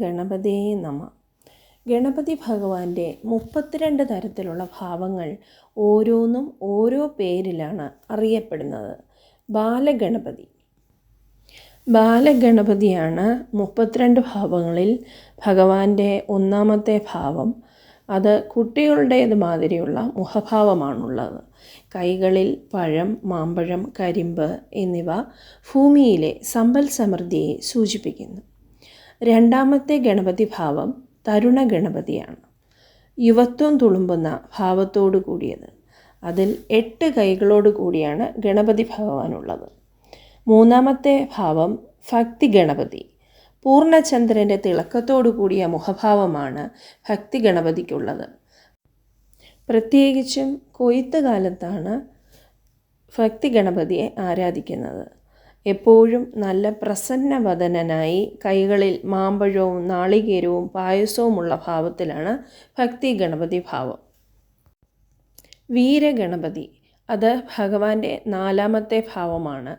ഗണപതേ നമ. ഗണപതി ഭഗവാന്റെ മുപ്പത്തിരണ്ട് തരത്തിലുള്ള ഭാവങ്ങൾ ഓരോന്നും ഓരോ പേരിലാണ് അറിയപ്പെടുന്നത്. ബാലഗണപതി. ബാലഗണപതിയാണ് മുപ്പത്തിരണ്ട് ഭാവങ്ങളിൽ ഭഗവാന്റെ ഒന്നാമത്തെ ഭാവം. അത് കുട്ടികളുടേത് മാതിരിയുള്ള മുഖഭാവമാണുള്ളത്. കൈകളിൽ പഴം മാമ്പഴം കരിമ്പ് എന്നിവ ഭൂമിയിലെ സമ്പൽ സമൃദ്ധിയെ സൂചിപ്പിക്കുന്നു. രണ്ടാമത്തെ ഗണപതി ഭാവം തരുണ ഗണപതിയാണ്. യുവത്വം തുളുമ്പുന്ന ഭാവത്തോടു കൂടിയത്. അതിൽ എട്ട് കൈകളോട് കൂടിയാണ് ഗണപതി ഭഗവാനുള്ളത്. മൂന്നാമത്തെ ഭാവം ഭക്തി ഗണപതി. പൂർണചന്ദ്രന്റെ തിളക്കത്തോടു കൂടിയ മുഖഭാവമാണ് ഭക്തി ഗണപതിക്കുള്ളത്. പ്രത്യേകിച്ചും കൊയ്ത്ത് കാലത്താണ് ഭക്തി ഗണപതിയെ ആരാധിക്കുന്നത്. എപ്പോഴും നല്ല പ്രസന്നവദനായി കൈകളിൽ മാമ്പഴവും നാളികേരവും പായസവുമുള്ള ഭാവത്തിലാണ് ഭക്തി ഗണപതി ഭാവം. വീരഗണപതി അത് ഭഗവാന്റെ നാലാമത്തെ ഭാവമാണ്.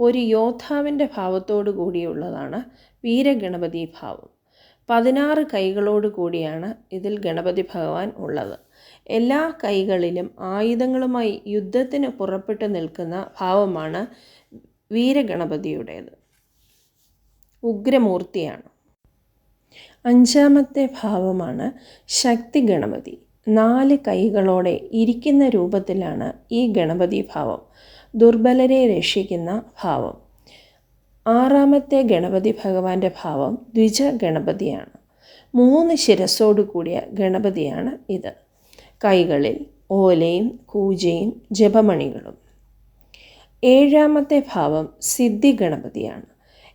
ഒരു യോദ്ധാവിന്റെ ഭാവത്തോടു കൂടിയുള്ളതാണ് വീരഗണപതി ഭാവം. പതിനാറ് കൈകളോട് കൂടിയാണ് ഇതിൽ ഗണപതി ഭഗവാൻ ഉള്ളത്. എല്ലാ കൈകളിലും ആയുധങ്ങളുമായി യുദ്ധത്തിന് പുറപ്പെട്ടു നിൽക്കുന്ന ഭാവമാണ് വീരഗണപതിയുടേത്. ഉഗ്രമൂർത്തിയാണ്. അഞ്ചാമത്തെ ഭാവമാണ് ശക്തി ഗണപതി നാല് കൈകളോടെ ഇരിക്കുന്ന രൂപത്തിലാണ് ഈ ഗണപതി ഭാവം. ദുർബലരെ രക്ഷിക്കുന്ന ഭാവം. ആറാമത്തെ ഗണപതി ഭഗവാന്റെ ഭാവം ദ്വിജ ഗണപതിയാണ് മൂന്ന് ശിരസോടു കൂടിയ ഗണപതിയാണ് ഇത്. കൈകളിൽ ഓലയും കൂജയും ജപമണികളും. ഏഴാമത്തെ ഭാവം സിദ്ധി ഗണപതിയാണ്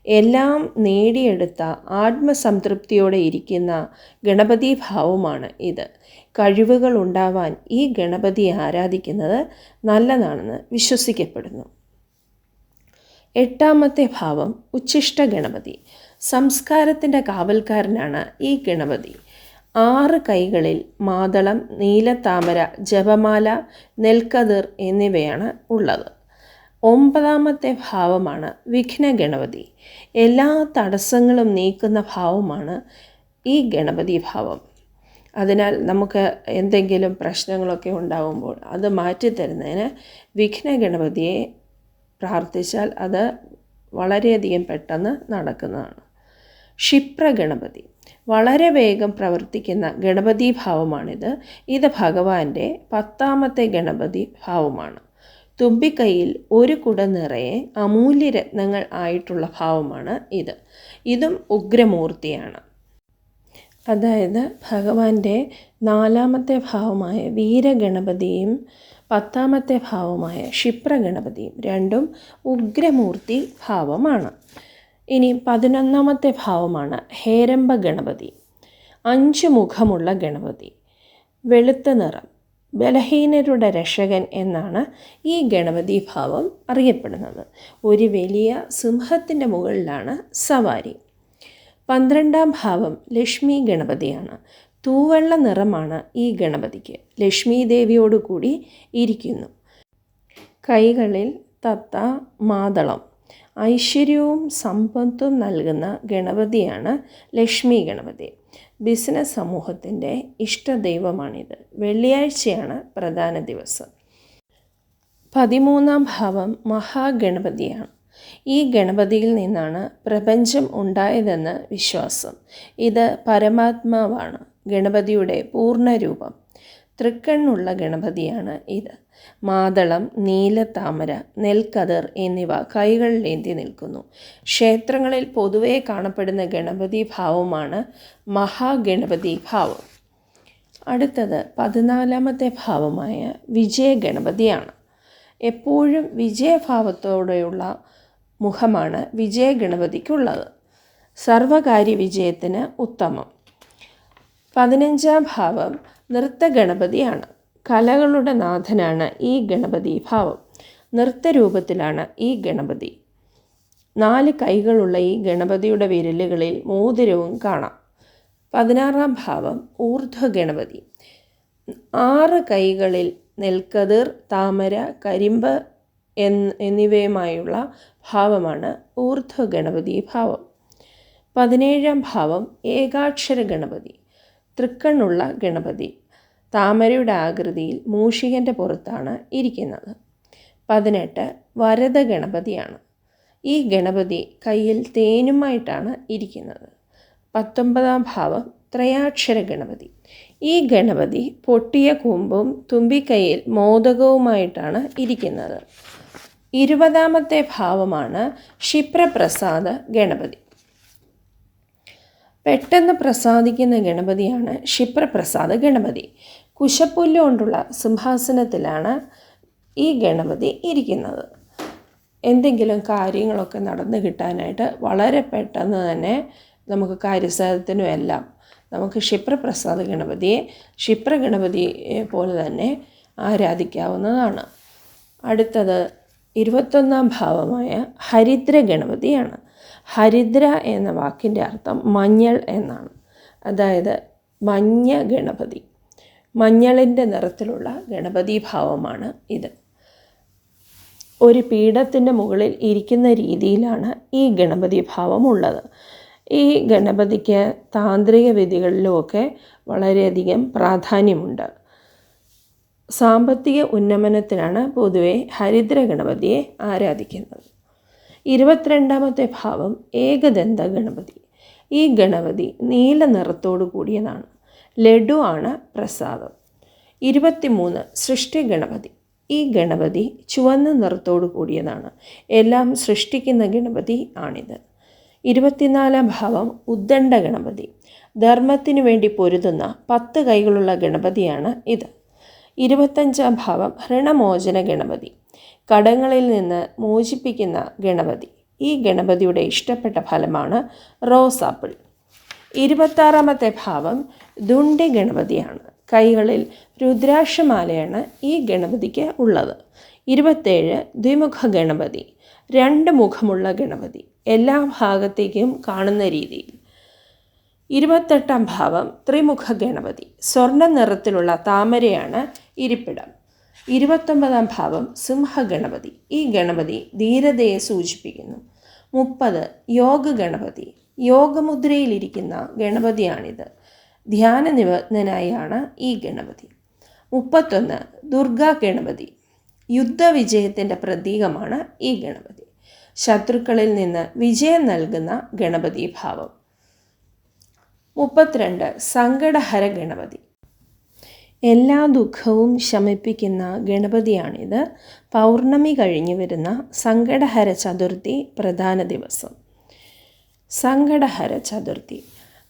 എല്ലാം നേടിയെടുത്ത ആത്മസംതൃപ്തിയോടെ ഇരിക്കുന്ന ഗണപതി ഭാവമാണ് ഇത്. കഴിവുകൾ ഉണ്ടാവാൻ ഈ ഗണപതിയെ ആരാധിക്കുന്നത് നല്ലതാണെന്ന് വിശ്വസിക്കപ്പെടുന്നു. എട്ടാമത്തെ ഭാവം ഉച്ഛിഷ്ട ഗണപതി. സംസ്കാരത്തിന്റെ കാവൽക്കാരനാണ് ഈ ഗണപതി. ആറ് കൈകളിൽ മാതളം നീലത്താമര ജപമാല നെൽക്കതിർ എന്നിവയാണ് ഉള്ളത്. ഒമ്പതാമത്തെ ഭാവമാണ് വിഘ്ന ഗണപതി എല്ലാ തടസ്സങ്ങളും നീക്കുന്ന ഭാവമാണ് ഈ ഗണപതി ഭാവം. അതിനാൽ നമുക്ക് എന്തെങ്കിലും പ്രശ്നങ്ങളൊക്കെ ഉണ്ടാകുമ്പോൾ അത് മാറ്റിത്തരുന്നതിന് വിഘ്ന ഗണപതിയെ പ്രാർത്ഥിച്ചാൽ അത് വളരെയധികം പെട്ടെന്ന് നടക്കുന്നതാണ്. ക്ഷിപ്രഗണപതി. വളരെ വേഗം പ്രവർത്തിക്കുന്ന ഗണപതി ഭാവമാണിത്. ഇത് ഭഗവാന്റെ പത്താമത്തെ ഗണപതി ഭാവമാണ്. തുമ്പിക്കൈയിൽ ഒരു കുട നിറയെ അമൂല്യരത്നങ്ങൾ ആയിട്ടുള്ള ഭാവമാണ് ഇത്. ഇതും ഉഗ്രമൂർത്തിയാണ്. അതായത് ഭഗവാന്റെ നാലാമത്തെ ഭാവമായ വീരഗണപതിയും പത്താമത്തെ ഭാവമായ ക്ഷിപ്രഗണപതിയും രണ്ടും ഉഗ്രമൂർത്തി ഭാവമാണ്. ഇനി പതിനൊന്നാമത്തെ ഭാവമാണ് ഹേരംബ ഗണപതി അഞ്ച് മുഖമുള്ള ഗണപതി. വെളുത്ത നിറം. ബലഹീനരുടെ രക്ഷകൻ എന്നാണ് ഈ ഗണപതി ഭാവം അറിയപ്പെടുന്നത്. ഒരു വലിയ സിംഹത്തിന്റെ മുകളിലാണ് സവാരി. പന്ത്രണ്ടാം ഭാവം ലക്ഷ്മി ഗണപതിയാണ്. തൂവെള്ള നിറമാണ് ഈ ഗണപതിക്ക്. ലക്ഷ്മി ദേവിയോടുകൂടി ഇരിക്കുന്നു. കൈകളിൽ തത്ത മാതളം. ഐശ്വര്യവും സമ്പത്തും നൽകുന്ന ഗണപതിയാണ് ലക്ഷ്മി ഗണപതി. ബിസിനസ് സമൂഹത്തിന്റെ ഇഷ്ടദൈവമാണിത്. വെള്ളിയാഴ്ചയാണ് പ്രധാന ദിവസം. പതിമൂന്നാം ഭാവം മഹാഗണപതിയാണ്. ഈ ഗണപതിയിൽ നിന്നാണ് പ്രപഞ്ചം ഉണ്ടായതെന്ന് വിശ്വാസം. ഇത് പരമാത്മാവാണ്. ഗണപതിയുടെ പൂർണരൂപം തൃക്കണ്ണുള്ള ഗണപതിയാണ് ഇത്. മാതളം നീലത്താമര നെൽക്കതിർ എന്നിവ കൈകളിലേന്തി നിൽക്കുന്നു. ക്ഷേത്രങ്ങളിൽ പൊതുവെ കാണപ്പെടുന്ന ഗണപതി ഭാവമാണ് മഹാഗണപതി ഭാവം. അടുത്തത് പതിനാലാമത്തെ ഭാവമായ വിജയഗണപതിയാണ് എപ്പോഴും വിജയഭാവത്തോടെയുള്ള മുഖമാണ് വിജയഗണപതിക്കുള്ളത് സർവകാര്യ വിജയത്തിന് ഉത്തമം. പതിനഞ്ചാം ഭാവം നൃത്തഗണപതിയാണ്. കലകളുടെ നാഥനാണ് ഈ ഗണപതി ഭാവം. നൃത്തരൂപത്തിലാണ് ഈ ഗണപതി. നാല് കൈകളുള്ള ഈ ഗണപതിയുടെ വിരലുകളിൽ മോതിരവും കാണാം. പതിനാറാം ഭാവം ഊർധ്വ ഗണപതി ആറ് കൈകളിൽ നെൽക്കതിർ താമര കരിമ്പ് എന്നിവയുമായുള്ള ഭാവമാണ് ഊർധ്വ ഗണപതി ഭാവം. പതിനേഴാം ഭാവം ഏകാക്ഷര ഗണപതി തൃക്കണ്ണുള്ള ഗണപതി താമരയുടെ ആകൃതിയിൽ മൂഷികന്റെ പുറത്താണ് ഇരിക്കുന്നത്. പതിനെട്ട് വരദ ഗണപതിയാണ്. ഈ ഗണപതി കയ്യിൽ തേനുമായിട്ടാണ് ഇരിക്കുന്നത്. പത്തൊമ്പതാം ഭാവം ത്രയാക്ഷര ഗണപതി. ഈ ഗണപതി പൊട്ടിയ കൂമ്പും തുമ്പിക്കൈയിൽ മോദകവുമായിട്ടാണ് ഇരിക്കുന്നത്. ഇരുപതാമത്തെ ഭാവമാണ് ക്ഷിപ്രപ്രസാദ ഗണപതി. പെട്ടെന്ന് പ്രസാദിക്കുന്ന ഗണപതിയാണ് ക്ഷിപ്രപ്രസാദ ഗണപതി. കുശപ്പുല്ല് കൊണ്ടുള്ള സിംഹാസനത്തിലാണ് ഈ ഗണപതി ഇരിക്കുന്നത്. എന്തെങ്കിലും കാര്യങ്ങളൊക്കെ നടന്നു കിട്ടാനായിട്ട് വളരെ പെട്ടെന്ന് തന്നെ നമുക്ക് കാര്യസാധത്തിനും എല്ലാം നമുക്ക് ക്ഷിപ്രപ്രസാദ ഗണപതിയെ ക്ഷിപ്ര ഗണപതിയെ പോലെ തന്നെ ആരാധിക്കാവുന്നതാണ്. അടുത്തത് ഇരുപത്തൊന്നാം ഭാവമായ ഹരിദ്ര ഗണപതിയാണ് ഹരിദ്ര എന്ന വാക്കിന്റെ അർത്ഥം മഞ്ഞൾ എന്നാണ്. അതായത് മഞ്ഞ ഗണപതി. മഞ്ഞളിന്റെ നിറത്തിലുള്ള ഗണപതി ഭാവമാണ് ഇത്. ഒരു പീഠത്തിന്റെ മുകളിൽ ഇരിക്കുന്ന രീതിയിലാണ് ഈ ഗണപതി ഭാവം ഉള്ളത്. ഈ ഗണപതിക്ക് താന്ത്രിക വിധികളിലുമൊക്കെ വളരെയധികം പ്രാധാന്യമുണ്ട്. സാമ്പത്തിക ഉന്നമനത്തിനാണ് പൊതുവെ ഹരിദ്ര ഗണപതിയെ ആരാധിക്കുന്നത്. ഇരുപത്തിരണ്ടാമത്തെ ഭാവം ഏകദന്ത ഗണപതി. ഈ ഗണപതി നീല നിറത്തോടു കൂടിയതാണ്. ലഡു ആണ് പ്രസാദം. ഇരുപത്തിമൂന്ന് സൃഷ്ടി ഗണപതി. ഈ ഗണപതി ചുവന്ന നിറത്തോടു കൂടിയതാണ്. എല്ലാം സൃഷ്ടിക്കുന്ന ഗണപതി ആണിത്. ഇരുപത്തിനാലാം ഭാവം ഉദ്ദണ്ഡ ഗണപതി. ധർമ്മത്തിനു വേണ്ടി പൊരുതുന്ന പത്ത് കൈകളുള്ള ഗണപതിയാണ് ഇത്. ഇരുപത്തഞ്ചാം ഭാവം ഹൃണമോചന ഗണപതി. കടങ്ങളിൽ നിന്ന് മോചിപ്പിക്കുന്ന ഗണപതി. ഈ ഗണപതിയുടെ ഇഷ്ടപ്പെട്ട ഫലമാണ് റോസ് ആപ്പിൾ ഇരുപത്താറാമത്തെ ഭാവം ദുണ്ഡി ഗണപതിയാണ്. കൈകളിൽ രുദ്രാക്ഷമാലയാണ് ഈ ഗണപതിക്ക് ഉള്ളത്. ഇരുപത്തേഴ് ദ്വിമുഖ ഗണപതി. രണ്ട് മുഖമുള്ള ഗണപതി. എല്ലാ ഭാഗത്തേക്കും കാണുന്ന രീതിയിൽ. ഇരുപത്തെട്ടാം ഭാവം ത്രിമുഖ ഗണപതി. സ്വർണ നിറത്തിലുള്ള താമരയാണ് ഇരിപ്പിടം. ഇരുപത്തൊമ്പതാം ഭാവം സിംഹഗണപതി. ഈ ഗണപതി ധീരതയെ സൂചിപ്പിക്കുന്നു. മുപ്പത് യോഗ ഗണപതി യോഗമുദ്രയിലിരിക്കുന്ന ഗണപതിയാണിത്. ധ്യാന നിമഗ്നനായാണ് ഈ ഗണപതി. മുപ്പത്തൊന്ന് ദുർഗാ ഗണപതി യുദ്ധവിജയത്തിന്റെ പ്രതീകമാണ് ഈ ഗണപതി. ശത്രുക്കളിൽ നിന്ന് വിജയം നൽകുന്ന ഗണപതി ഭാവം. മുപ്പത്തിരണ്ട് സങ്കടഹര ഗണപതി. എല്ലാ ദുഃഖവും ശമിപ്പിക്കുന്ന ഗണപതിയാണിത്. പൗർണമി കഴിഞ്ഞു വരുന്ന സങ്കടഹര ചതുർത്ഥി പ്രധാന ദിവസം. സങ്കടഹര ചതുർത്ഥി.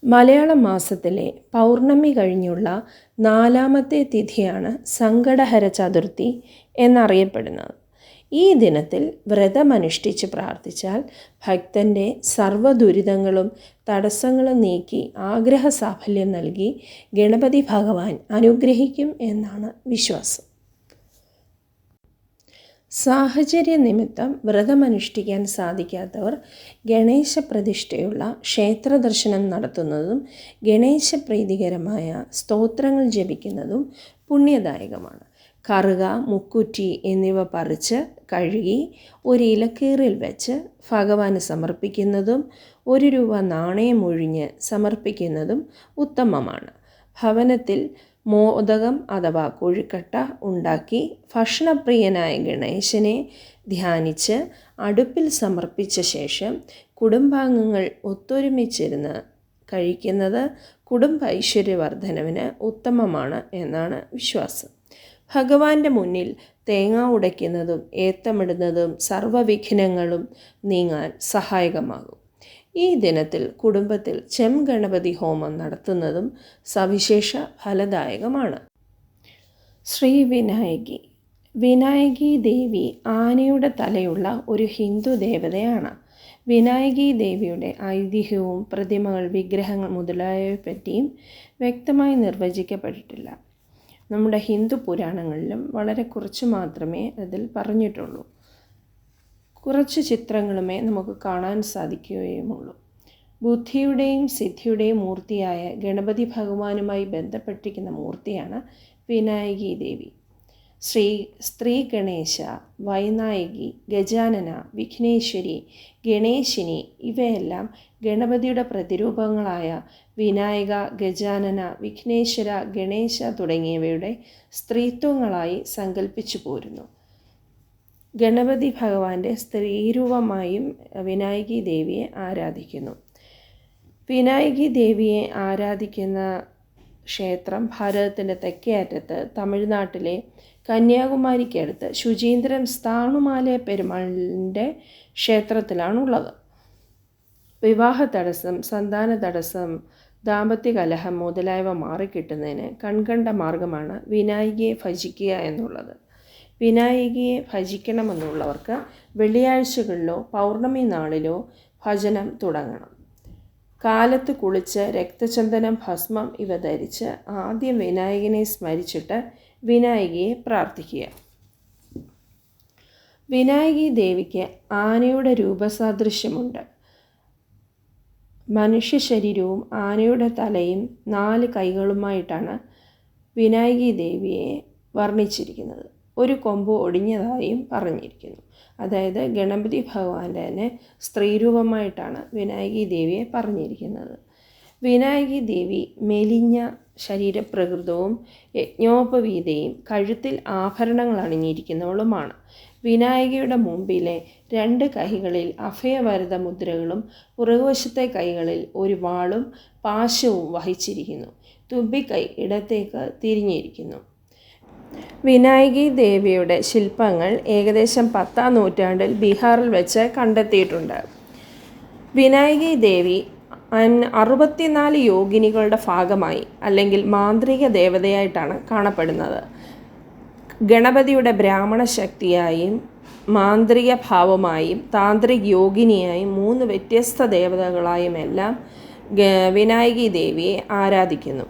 മലയാള മാസത്തിലെ പൗർണമി കഴിഞ്ഞുള്ള നാലാമത്തെ തിഥിയാണ് സങ്കടഹര ചതുർത്ഥി എന്നറിയപ്പെടുന്നത്. ഈ ദിനത്തിൽ വ്രതമനുഷ്ഠിച്ച് പ്രാർത്ഥിച്ചാൽ ഭക്തന്റെ സർവദുരിതങ്ങളും തടസ്സങ്ങളും നീക്കി ആഗ്രഹ സാഫല്യം നൽകി ഗണപതി ഭഗവാൻ അനുഗ്രഹിക്കും എന്നാണ് വിശ്വാസം. സാഹചര്യ നിമിത്തം വ്രതമനുഷ്ഠിക്കാൻ സാധിക്കാത്തവർ ഗണേശ പ്രതിഷ്ഠയുള്ള ക്ഷേത്ര ദർശനം നടത്തുന്നതും ഗണേശപ്രീതികരമായ സ്തോത്രങ്ങൾ ജപിക്കുന്നതും പുണ്യദായകമാണ്. കറുക മുക്കുറ്റി എന്നിവ പറിച്ച് കഴുകി ഒരു ഇലക്കീറിൽ വെച്ച് ഭഗവാന് സമർപ്പിക്കുന്നതും ഒരു രൂപ നാണയം ഒഴിഞ്ഞ് സമർപ്പിക്കുന്നതും ഉത്തമമാണ്. ഭവനത്തിൽ മോദകം അഥവാ കൊഴുക്കട്ട ഉണ്ടാക്കി ഭക്ഷണപ്രിയനായ ഗണേശനെ ധ്യാനിച്ച് അടുപ്പിൽ സമർപ്പിച്ച ശേഷം കുടുംബാംഗങ്ങൾ ഒത്തൊരുമിച്ചിരുന്ന് കഴിക്കുന്നത് കുടുംബ ഐശ്വര്യവർദ്ധനവിന് ഉത്തമമാണ് എന്നാണ് വിശ്വാസം. ഭഗവാന്റെ മുന്നിൽ തേങ്ങ ഉടയ്ക്കുന്നതും ഏത്തമിടുന്നതും സർവവിഘ്നങ്ങളും നീങ്ങാൻ സഹായകമാകും. ഈ ദിനത്തിൽ കുടുംബത്തിൽ ചെം ഗണപതി ഹോമം നടത്തുന്നതും സവിശേഷ ഫലദായകമാണ്. ശ്രീ വിനായകി. വിനായകി ദേവി ആനയുടെ തലയുള്ള ഒരു ഹിന്ദു ദേവതയാണ്. വിനായകി ദേവിയുടെ ഐതിഹ്യവും പ്രതിമകൾ വിഗ്രഹങ്ങൾ മുതലായവയെ പറ്റിയും വ്യക്തമായി നിർവചിക്കപ്പെട്ടിട്ടില്ല. നമ്മുടെ ഹിന്ദു പുരാണങ്ങളിലും വളരെ കുറച്ച് മാത്രമേ അതിൽ പറഞ്ഞിട്ടുള്ളൂ. കുറച്ച് ചിത്രങ്ങളുമേ നമുക്ക് കാണാൻ സാധിക്കുകയുമുള്ളൂ. ബുദ്ധിയുടെയും സിദ്ധിയുടെയും മൂർത്തിയായ ഗണപതി ഭഗവാനുമായി ബന്ധപ്പെട്ടിരിക്കുന്ന മൂർത്തിയാണ് വിനായകി ദേവി ശ്രീ സ്ത്രീ ഗണേശ വൈനായികി ഗജാനന വിഘ്നേശ്വരി ഗണേശിനി ഇവയെല്ലാം ഗണപതിയുടെ പ്രതിരൂപങ്ങളായ വിനായക ഗജാനന വിഘ്നേശ്വര ഗണേശ തുടങ്ങിയവയുടെ സ്ത്രീത്വങ്ങളായി സങ്കല്പിച്ചു പോരുന്നു. ഗണപതി ഭഗവാന്റെ സ്ത്രീരൂപമായും വിനായകി ദേവിയെ ആരാധിക്കുന്നു. വിനായകി ദേവിയെ ആരാധിക്കുന്ന ക്ഷേത്രം ഭാരതത്തിന്റെ തെക്കേ അറ്റത്ത് തമിഴ്നാട്ടിലെ കന്യാകുമാരിക്കടുത്ത് ശുചീന്ദ്രം സ്ഥാണുമാലയ പെരുമാളിന്റെ ക്ഷേത്രത്തിലാണുള്ളത്. വിവാഹ തടസ്സം സന്താന തടസ്സം ദാമ്പത്യ കലഹം മുതലായവ മാറിക്കിട്ടുന്നതിന് കൺകണ്ട മാർഗമാണ് വിനായികയെ ഭജിക്കുക എന്നുള്ളത്. വിനായികയെ ഭജിക്കണമെന്നുള്ളവർക്ക് വെള്ളിയാഴ്ചകളിലോ പൗർണമി നാളിലോ ഭജനം തുടങ്ങണം. കാലത്ത് കുളിച്ച് രക്തചന്ദനം ഭസ്മം ഇവ ധരിച്ച് ആദ്യം വിനായകനെ സ്മരിച്ചിട്ട് വിനായികയെ പ്രാർത്ഥിക്കുക. വിനായകി ദേവിക്ക് ആനയുടെ രൂപസാദൃശ്യമുണ്ട്. മനുഷ്യ ശരീരവും ആനയുടെ തലയും നാല് കൈകളുമായിട്ടാണ് വിനായകി ദേവിയെ വർണിച്ചിരിക്കുന്നത്. ഒരു കൊമ്പ് ഒടിഞ്ഞതായും പറഞ്ഞിരിക്കുന്നു. അതായത് ഗണപതി ഭഗവാന്റെ തന്നെ സ്ത്രീരൂപമായിട്ടാണ് വിനായകി ദേവിയെ പറഞ്ഞിരിക്കുന്നത്. വിനായകി ദേവി മെലിഞ്ഞ ശരീരപ്രകൃതവും യജ്ഞോപവീതയും കഴുത്തിൽ ആഭരണങ്ങൾ അണിഞ്ഞിരിക്കുന്നവളുമാണ്. വിനായകയുടെ മുമ്പിലെ രണ്ട് കൈകളിൽ അഭയവരത മുദ്രകളും പുറകുവശത്തെ കൈകളിൽ ഒരു വാളും പാശവും വഹിച്ചിരിക്കുന്നു. തുമ്പിക്കൈ ഇടത്തേക്ക് തിരിഞ്ഞിരിക്കുന്നു. വിനായകി ദേവിയുടെ ശില്പങ്ങൾ ഏകദേശം പത്താം നൂറ്റാണ്ടിൽ ബീഹാറിൽ വെച്ച് കണ്ടെത്തിയിട്ടുണ്ട്. വിനായകി ദേവി അറുപത്തിനാല് യോഗിനികളുടെ ഭാഗമായി അല്ലെങ്കിൽ മാന്ത്രിക ദേവതയായിട്ടാണ് കാണപ്പെടുന്നത്. ഗണപതിയുടെ ബ്രാഹ്മണ ശക്തിയായും മാന്ത്രിക ഭാവമായും താന്ത്രിക് യോഗിനിയായും മൂന്ന് വ്യത്യസ്ത ദേവതകളായും എല്ലാം വിനായകി ദേവിയെ ആരാധിക്കുന്നു.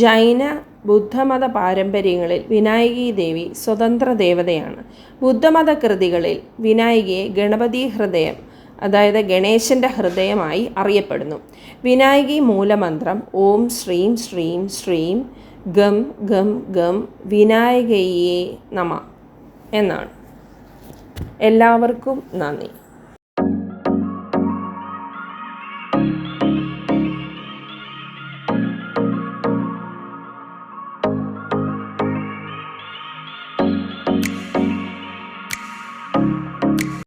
ജൈന ബുദ്ധമത പാരമ്പര്യങ്ങളിൽ വിനായകി ദേവി സ്വതന്ത്ര ദേവതയാണ് ബുദ്ധമത കൃതികളിൽ വിനായകിയെ ഗണപതി ഹൃദയം അതായത് ഗണേശന്റെ ഹൃദയമായി അറിയപ്പെടുന്നു. വിനായകി മൂലമന്ത്രം ഓം ശ്രീം ശ്രീം ശ്രീം ഗം ഗം ഗം വിനായകയെ നമ എന്നാണ്. എല്ലാവർക്കും നന്ദി.